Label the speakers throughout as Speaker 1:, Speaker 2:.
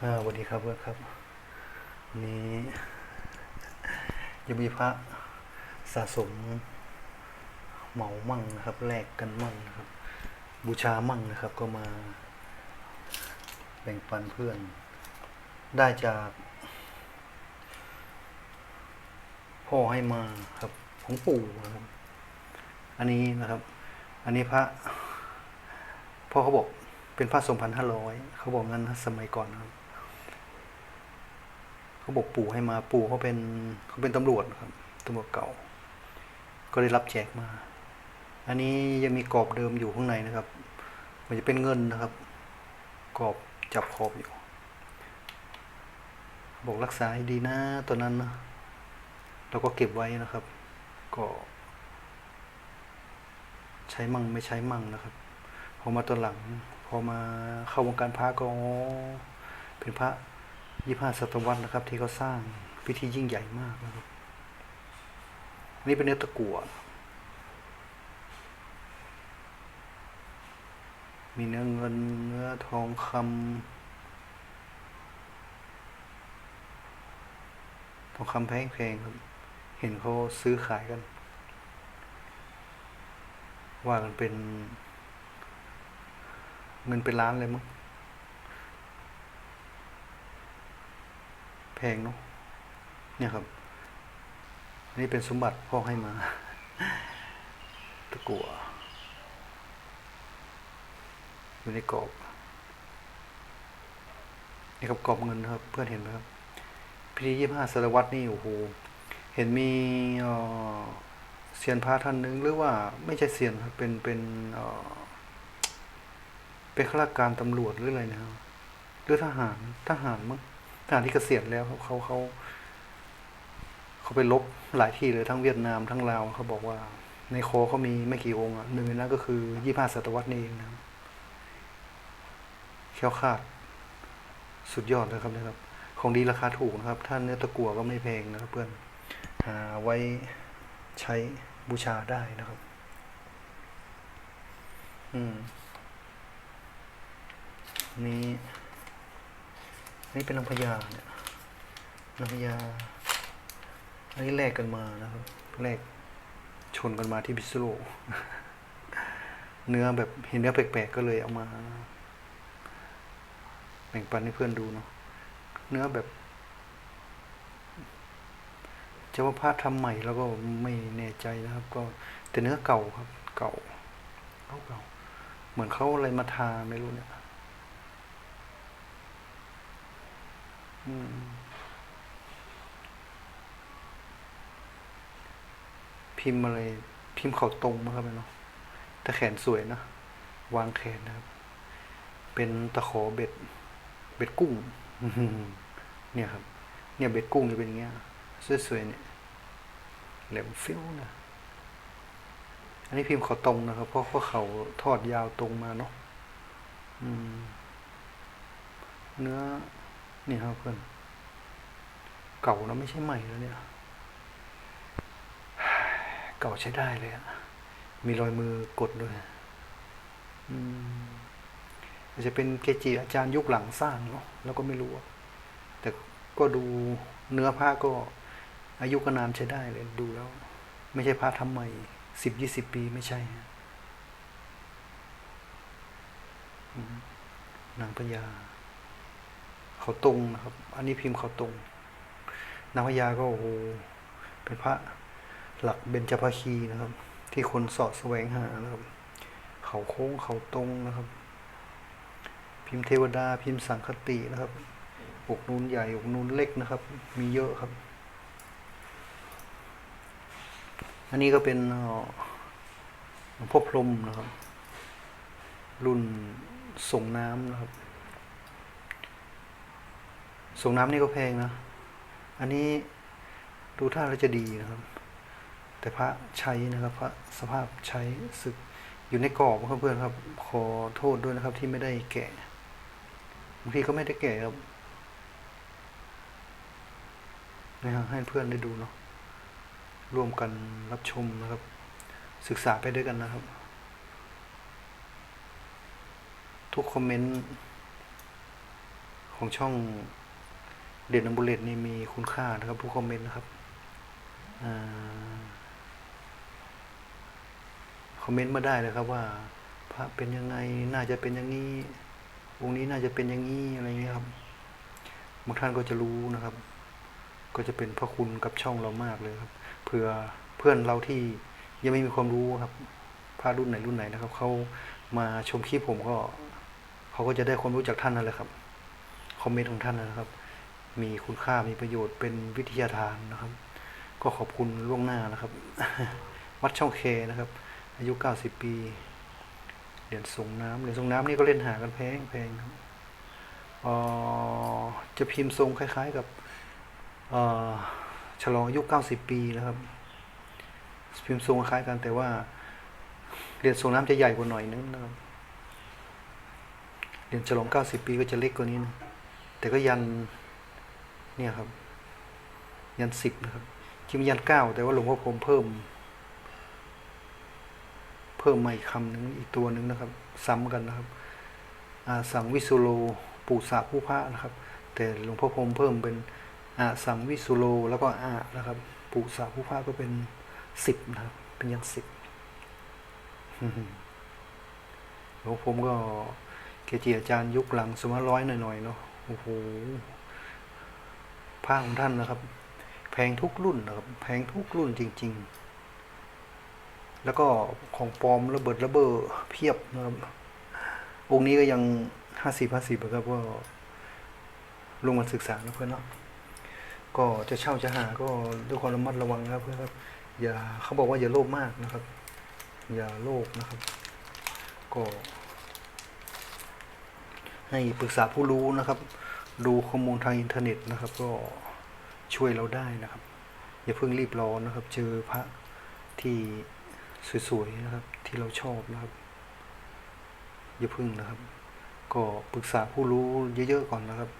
Speaker 1: สวัสดีครับเพื่อนครับวันนี้ยังมีพระสะสมเหมามั่งนะครับแลกกันมั่งนะครับ บูชามั่งนะครับ ก็มา แบ่งปันเพื่อน ได้จาก พ่อให้มาครับ ของปู่นะครับ อันนี้นะครับ อันนี้พระพ่อเขาบอกเป็นพระสองพันห้าร้อยเขาบอกงั้นสมัยก่อนนะครับ เขาบอกปู่ให้มาปู่เขาเป็นเขาเป็นตำรวจครับตำรวจเก่า ก็ได้รับแจกมา อันนี้ยังมีกรอบเดิมอยู่ข้างในนะครับ มันจะเป็นเงินนะครับ กรอบจับขอบอยู่ บอกรักษาให้ดีนะตอนนั้นนะเราก็เก็บไว้นะครับ ก็ ใช้มั่งไม่ใช้มั่งนะครับ พอมาตอนหลัง พอมาเข้าวงการพระก็เป็นพระ ยี่ห้าศตวรรษนะครับ ที่เขาสร้างพิธียิ่งใหญ่มากนะครับนี่เป็นเนื้อตะกั่วมีเนื้อเงินเนื้อทองคำทองคำแพงๆครับเห็นเขาซื้อขายกัน ว่ากันเป็น เงินเป็นล้านเลยมั้ง แพงเนาะเนี่ยครับนนี้เป็นสมบัติพ่อให้มา ตะกั่วอยู่ในกรอบนี่ครับกรอบเงินนะครับ เพื่อนเห็นไหมครับพิธียี่ห้าศตวรรนี่โอ้โหเห็นมีเอ่อเซียนพระท่านหนึ่งหรือว่าไม่ใช่เซียนครับเป็นเป็นเอ่อเป็นข้าราชการตำรวจหรืออะไรนะครับหรือทหารทหารมั้ง ทหารที่เกษียณแล้วเขาเขาเขาเขาไปลบหลายที่เลยทั้งเวียดนามทั้งลาวเขาบอกว่า ในโคเขามีไม่กี่องค์อะหนึ่งในนั้นก็คือยี่ห้าศตวรรษนี่เองนะครับเขี้ยวคาด สุดยอดเลยครับนะครับ ของดีราคาถูกนะครับ ท่านเนื้อตะกั่วก็ไม่แพงนะครับ เพื่อนหาไว้ใช้บูชาได้นะครับ อืม นี่ นี่เป็นนางพญาเนี่ยนางพญาอันนี้แลกกันมานะครับแลกชนกันมาที่พิษณุโลเนื้อแบบเห็นเนื้อแปลกๆก็เลยเอามา แบ่งปันให้เพื่อนดูเนาะเนื้อแบบจะว่าพาดทำใหม่แล้วก็ไม่แน่ใจนะครับ ก็แต่เนื้อเก่าครับ เก่าเก่าเก่าเหมือนเขาอะไรมาทาไม่รู้เนี่ย อืม พิมพ์อะไร พิมพ์เขาตรงมากครับเนาะแต่แขนสวยนะวางแขนนะครับ เป็นตะขอเบ็ด เบ็ดกุ้ง เนี่ยครับ เนี่ยเบ็ดกุ้งจะเป็นเงี้ยสวยๆเนี่ยแหลมฟิวนะอันนี้พิมพ์เขาตรงนะครับ เพราะว่าเขาทอดยาวตรงมาเนาะเนื้อ นี่ครับเพื่อนเก่านะไม่ใช่ใหม่แล้วเนี่ย เก่าใช้ได้เลยอะมีรอยมือกดด้วยอืมอาจจะเป็นเกจิอาจารย์ยุคหลังสร้างเนาะแล้วก็ไม่รู้ แต่ก็ดูเนื้อผ้าก็ อายุก็นานใช้ได้เลยดูแล้ว ไม่ใช่ผ้าทำใหม่สิบยี่สิบปีไม่ใช่นางพญา เขาตรงนะครับ อันนี้พิมพ์เขาตรงนางพญาก็โอ้โหเป็นพระหลักเบญจภคีนะครับ ที่คนสาะแสวงหานะครับ เขาโค้งเขาตรงนะครับ พิมพ์เทวดาพิมพ์สังคตินะครับอกนูนใหญ่อกนูนเล็กนะครับ มีเยอะครับ อันนี้ก็เป็นหลวงพ่อพรมนะครับ รุ่นส่งน้ำนะครับ ส่งน้ำนี่ก็แพงนะ อันนี้ดูท่าแล้วจะดีนะครับ แต่พระใช้นะครับ พระสภาพใช้สึกอยู่ในกรอบครับเพื่อนครับ ขอโทษด้วยนะครับที่ไม่ได้แกะบางทีก็ไม่ได้แกะครับนะครับให้เพื่อนได้ดูเนาะร่วมกันรับชมนะครับ ศึกษาไปด้วยกันนะครับ ทุกคอมเมนต์ของช่อง เด่นอัมบุเลตนี่มีคุณค่านะครับทุกคอมเมนต์นะครับอคอมเมนต์มาได้เลยครับว่า พระเป็นยังไงน่าจะเป็นอย่างนี้องค์นี้น่าจะเป็นอย่างนี้อะไรเงี้ยครับบางท่านก็จะรู้นะครับ ก็จะเป็นพระคุณกับช่องเรามากเลยครับเผื่อเพื่อนเราที่ยังไม่มีความรู้ครับพระรุ่นไหนรุ่นไหนนะครับเขามาชมคลิปผมก็เขาก็จะได้ความรู้จากท่านนั่นแหละครับคอมเมนต์ของท่านนะครับ มีคุณค่ามีประโยชน์เป็นวิทยาทานนะครับ ก็ขอบคุณล่วงหน้านะครับ วัดช่องเคนะครับ อายุ 90 ปีเหรียญส่งน้ำเหรียญส่งน้ำนี่ก็เล่นหากันแพงแพงครับอ่อจะพิมพ์ทรงคล้ายๆกับอ่อฉลองอายุ 90 ปีนะครับพิมพ์ทรงคล้ายกันแต่ว่าเหรียญส่งน้ำจะใหญ่กว่าหน่อยนึงนะครับเหรียญฉลอง 90 ปีก็จะเล็กกว่านี้นะแต่ก็ยัน เนี่ยครับ ยันสิบนะครับจริงยันเก้าแต่ว่าหลวงพ่อผมเพิ่ม เพิ่มมาอีกคำหนึ่งอีกตัวหนึ่งนะครับ ซ้ำกันนะครับอาสังวิสุโลปูสาผู้พระนะครับ แต่หลวงพ่อพรหมเพิ่มเป็นอาสังวิสุโลแล้วก็อานะครับปูสาผู้พระก็เป็นสิบนะครับ เป็นยันสิบหลวงพ่อผมก็เกจิอาจารย์ยุคหลังสมัยร้อยหน่อยๆเนาะโอ้โห ผ้าของท่านนะครับ แพงทุกรุ่นนะครับ แพงทุกรุ่นจริง ๆ แล้วก็ของปลอมระเบิดระเบ้อเพียบนะครับ องค์นี้ก็ยังห้าสิบห้าสิบครับก็ลงมาศึกษานะเพื่อนเนาะก็จะเช่าจะหาก็ด้วยความระมัดระวังนะครับเพื่อนครับ อย่าเขาบอกว่าอย่าโลภมากนะครับ อย่าโลภนะครับ ก็ ให้ปรึกษาผู้รู้นะครับ ดูข้อมูลทางอินเทอร์เน็ตนะครับ ก็ช่วยเราได้นะครับ อย่าเพิ่งรีบร้อนนะครับ เจอพระที่สวยๆนะครับ ที่เราชอบนะครับ อย่าเพึ่งนะครับ ก็ปรึกษาผู้รู้เยอะๆก่อนนะครับ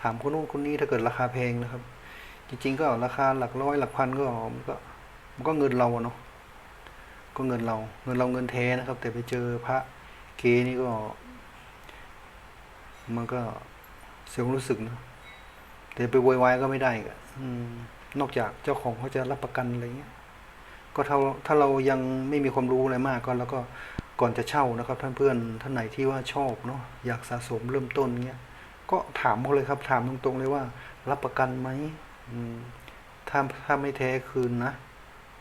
Speaker 1: ถามคนนู้นคนนี้ถ้าเกิดราคาแพงนะครับ จริงๆก็ราคาหลักร้อยหลักพันก็มันก็มันก็เงินเราเนาะก็เงินเราเงินเราเงินแท้นะครับ แต่ไปเจอพระเกนี่ก็ มันก็ เสียความรู้สึกนะแต่ไปโวยวายก็ไม่ได้อืมนอกจากเจ้าของเขาจะรับประกันอะไรเงี้ย ก็ถ้าถ้าเรายังไม่มีความรู้อะไรมากก็แล้วก็ก่อนจะเช่านะครับ ท่านเพื่อนท่านไหนที่ว่าชอบเนาะอยากสะสมเริ่มต้นเงี้ยก็ถามเขาเลยครับ ถามตรงๆเลยว่า รับประกันไหมอืมถ้าถ้าไม่แท้คืนนะ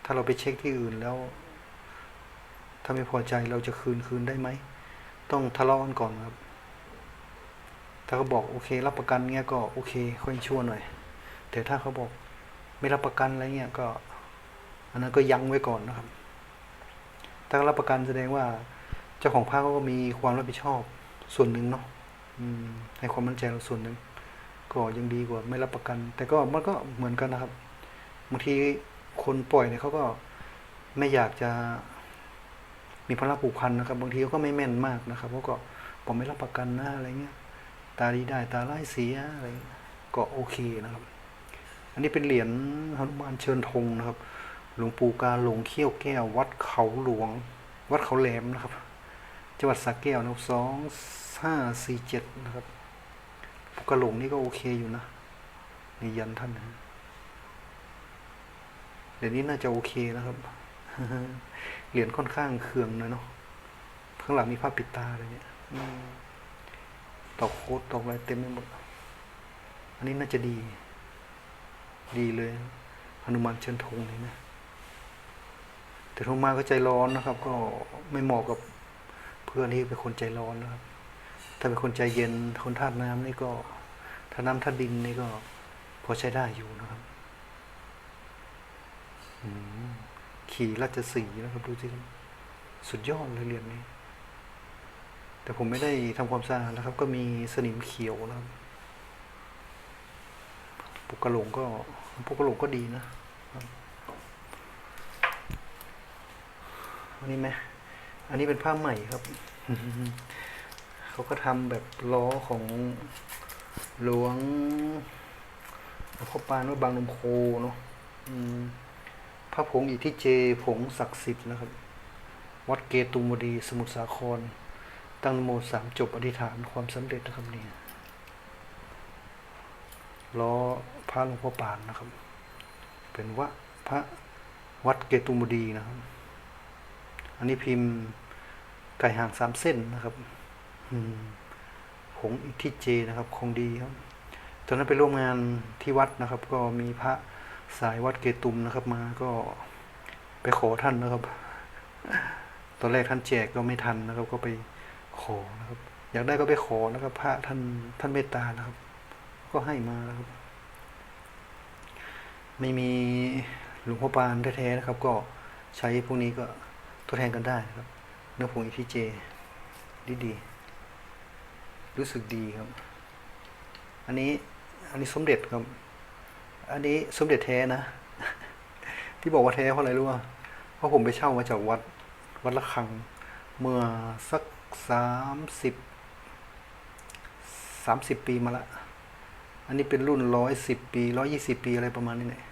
Speaker 1: ถ้าเราไปเช็คที่อื่นแล้ว ถ้าไม่พอใจเราจะคืนคืนได้ไหม ต้องทะเลาะกันก่อนครับ ถ้าเขาบอกโอเครับประกันเงี้ยก็โอเคค่อยชั่วหน่อย แต่ถ้าเขาบอกไม่รับประกันอะไรเงี้ยก็ อันนั้นก็ยั้งไว้ก่อนนะครับ ถ้ารับประกันแสดงว่าเจ้าของภาคก็มีความรับผิดชอบส่วนหนึ่งเนาะให้ความมั่นใจเราส่วนหนึ่งก็ยังดีกว่าไม่รับประกัน แต่ก็มันก็เหมือนกันนะครับบางทีคนปล่อยเนี่ยเขาก็ไม่อยากจะมีภาระผูกพันนะครับ บางทีเขาก็ไม่แม่นมากนะครับเขาก็บอกไม่รับประกันนะอะไรเงี้ย ตาดีได้ตาไร้เสียอะไรก็โอเคนะครับ อันนี้เป็นเหรียญหนุมานเชิญธงนะครับ หลวงปู่กาหลงเขี้ยวแก้ว วัดเขาหลวง วัดเขาแหลมนะครับ จังหวัดสระแก้วนะครับสองห้าสี่เจ็ดนะครับปู่กาหลงนี่ก็โอเคอยู่นะนี่ยันท่านนะเดี๋ยวนี้น่าจะโอเคนะครับ เหรียญค่อนข้างเคืองหน่อยเนาะข้างหลังมีผ้าปิดตาอะไรเนี่ย ตอกโคตตอกอะไรเต็มไปหมด อันนี้น่าจะดี ดีเลยหนุมานเชิญธงนี่นะ แต่ทงมาก็ใจร้อนนะครับ ก็ไม่เหมาะกับเพื่อนที่เป็นคนใจร้อนนะครับ ถ้าเป็นคนใจเย็น คนธาตุน้ำนี่ก็ถ้าน้ำธาตุดินนี่ก็ พอใช้ได้อยู่นะครับขี่ราชสีห์นะครับดูสิ สุดยอดเลยเรียนนี้ แต่ผมไม่ได้ทำความสะอาดนะครับ ก็มีสนิมเขียวนะครับปุกกระโหลงก็ปุกกระโหลงก็ดีนะอันนี้ไหมอันนี้เป็นผ้าใหม่ครับ เขาก็ทำแบบล้อของหลวงพ่อปานว่าบางนมโคเนาะอืมพระผงอิทธิเจผงศักดิ์สิทธิ์นะครับ วัดเกตุมดีสมุทรสาคร ตั้งโมสามจบอธิษฐานความสำเร็จนะครับเนี่ยล้อพระหลวงพ่อปานนะครับ เป็นวะพระวัดเกตุมดีนะครับ อันนี้พิมพ์ไก่ห่างสามเส้นนะครับอืมผงอิทิเจนะครับ คงดีครับ ตอนนั้นไปร่วมงานที่วัดนะครับ ก็มีพระสายวัดเกตุมนะครับมาก็ไปขอท่านนะครับ ตอนแรกท่านแจกก็ไม่ทันนะครับ ก็ไป ขอนะครับ อยากได้ก็ไปขอนะครับ พระท่านท่านเมตตานะครับ ก็ให้มานะครับ ไม่มีหลวงพ่อปานแท้ๆนะครับ ก็ใช้พวกนี้ก็ทดแทนกันได้นะครับเนื้อผงอีพีเจดีดีรู้สึกดีครับ อันนี้อันนี้สมเด็จครับ อันนี้สมเด็จแท้นะ ที่บอกว่าแท้เพราะอะไรรู้ป่ะเพราะผมไปเช่ามาจากวัดวัดละคัง เมื่อสัก สามสิบสามสิบปีมาละ อันนี้เป็นรุ่นร้อยสิบปีร้อยี่สิบปีอะไรประมาณนี้เนี่ย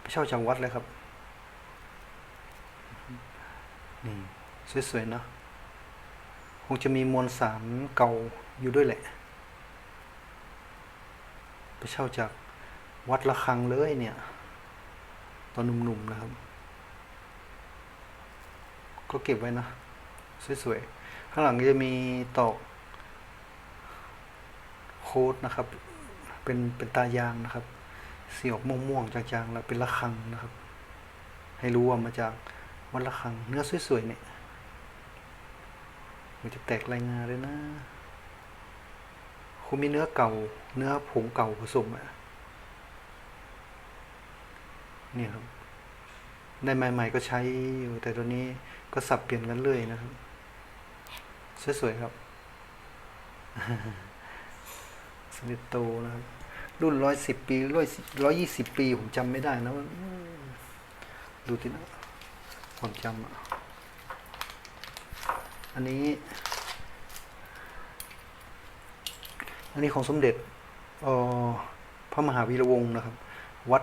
Speaker 1: ไปเช่าจากวัดเลยครับ นี่ สวยๆเนอะคงจะมีมวลสารเก่าอยู่ด้วยแหละ ไปเช่าจากวัดละคังเลยเนี่ย ตอนหนุ่มๆนะครับ ก็เก็บไว้นะ สวยๆ ข้างหลังจะมีตอกโค้ดนะครับ เป็นเป็นตายางนะครับ สีออกม่วงๆจางๆแล้วเป็นระฆังนะครับ ให้รู้ว่ามาจากวัดระฆัง เนื้อสวยๆเนี่ยมันจะแตกลายงาเลยนะคงมีเนื้อเก่า เนื้อผงเก่าผสมอะเนี่ยครับได้ใหม่ ๆ ก็ใช้อยู่แต่ตัวนี้ก็สับเปลี่ยนกันเรื่อยนะครับ สวยๆครับสมิโตนะครับ รุ่นร้อยสิบปีร้อยร้อยยี่สิบปี ผมจำไม่ได้นะว่าดูที่นะความจำอะอันนี้ อันนี้ของสมเด็จออพระมหาวีระวงศ์นะครับ วัด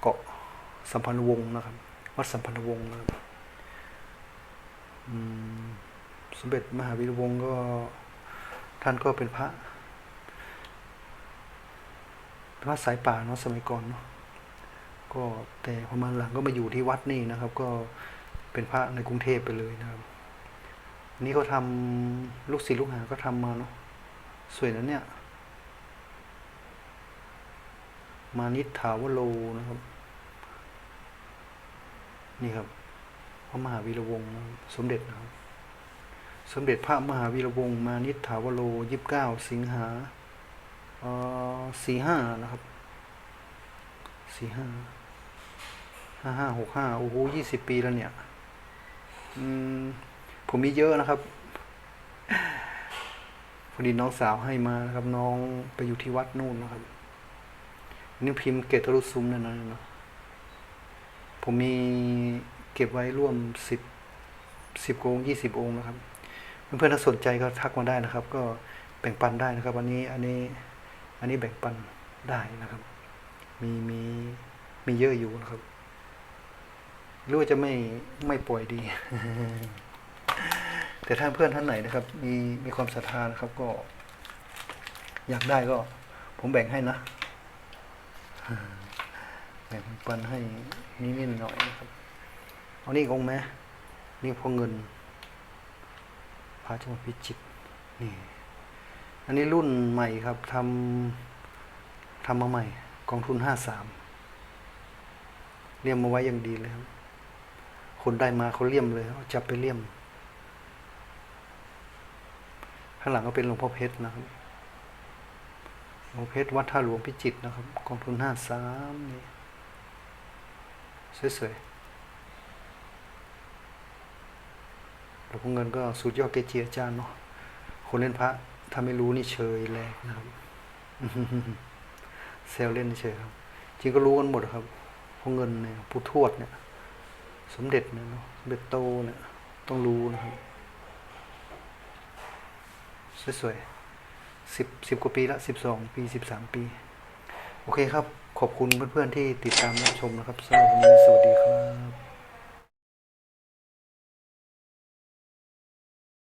Speaker 1: เกาะสัมพันธวงศ์นะครับ วัดสัมพันธวงศ์นะครับ อืม มเด็จมหาวีรวงศ์ก็ท่านก็เป็นพระ พระสายป่าเนาะสมัยก่อนเนาะก็แต่พอมาหลังก็มาอยู่ที่วัดนี่นะครับ ก็เป็นพระในกรุงเทพไปเลยนะครับนนี้เขาทำลูกศิษย์ลูกหาก็ทำมาเนาะสวยนะเนี่ย มานิษฐาวโลนะครับ นี่ครับพระมหาวีระวงศ์สมเด็จนะครับ สมเด็จพระมหาวีระวงศ์มานิษฐาวโลยี่สิบเก้าสิงหาสี่ห้านะครับสี่ห้าห้าห้าหกห้าโอ้โหยี่สิบปีแล้วเนี่ยอืมผมมีเยอะนะครับพอดีน้องสาวให้มานะครับ น้องไปอยู่ที่วัดนู่นนะครับนี่พิมพ์เกตรุซุมนั่นนะนะผมมีเก็บไว้ร่วมสิบสิบองค์ยี่สิบองค์นะครับ เพื่อนๆถ้าสนใจก็ทักมาได้นะครับ ก็แบ่งปันได้นะครับอันนี้อันนี้อันนี้แบ่งปันได้นะครับ มีมีมีเยอะอยู่นะครับหรือว่าจะไม่ไม่ปล่อยดี แต่ถ้าเพื่อนท่านไหนนะครับ มีมีความศรัทธานะครับก็ อยากได้ก็ ผมแบ่งให้นะแบ่งปันให้นิดๆหน่อยนะครับเอานี่อีกองไหมนี่พอเงิน พระจังหวัดพิจิตรนี่อันนี้รุ่นใหม่ครับทำทำมาใหม่ กองทุนห้าสามเลี่ยมมาไว้อย่างดีเลยครับ คนได้มาเขาเลี่ยมเลยเอาจับไปเลี่ยม ข้างหลังก็เป็นหลวงพ่อเพชรนะครับหลวงพ่อเพชรวัดท่าหลวงพิจิตรนะครับ กองทุนห้าสามนี่สวยๆ หลวงพ่อเงินก็สุดยอดเกจิอาจารย์เนาะคนเล่นพระถ้าไม่รู้นี่เชยแหลกนะครับเซลเล่นเฉยครับ จริงก็รู้กันหมดครับพวกเงินเนี่ยผู้ทวดเนี่ย สมเด็จเนี่ยเนาะสมเด็จโตเนี่ย ต้องรู้นะครับสวยๆสิบสิบกว่าปีละสิบสองปีสิบสามปี โอเคครับ ขอบคุณเพื่อนๆที่ติดตามรับชมนะครับสำหรับวันนี้สวัสดีครับ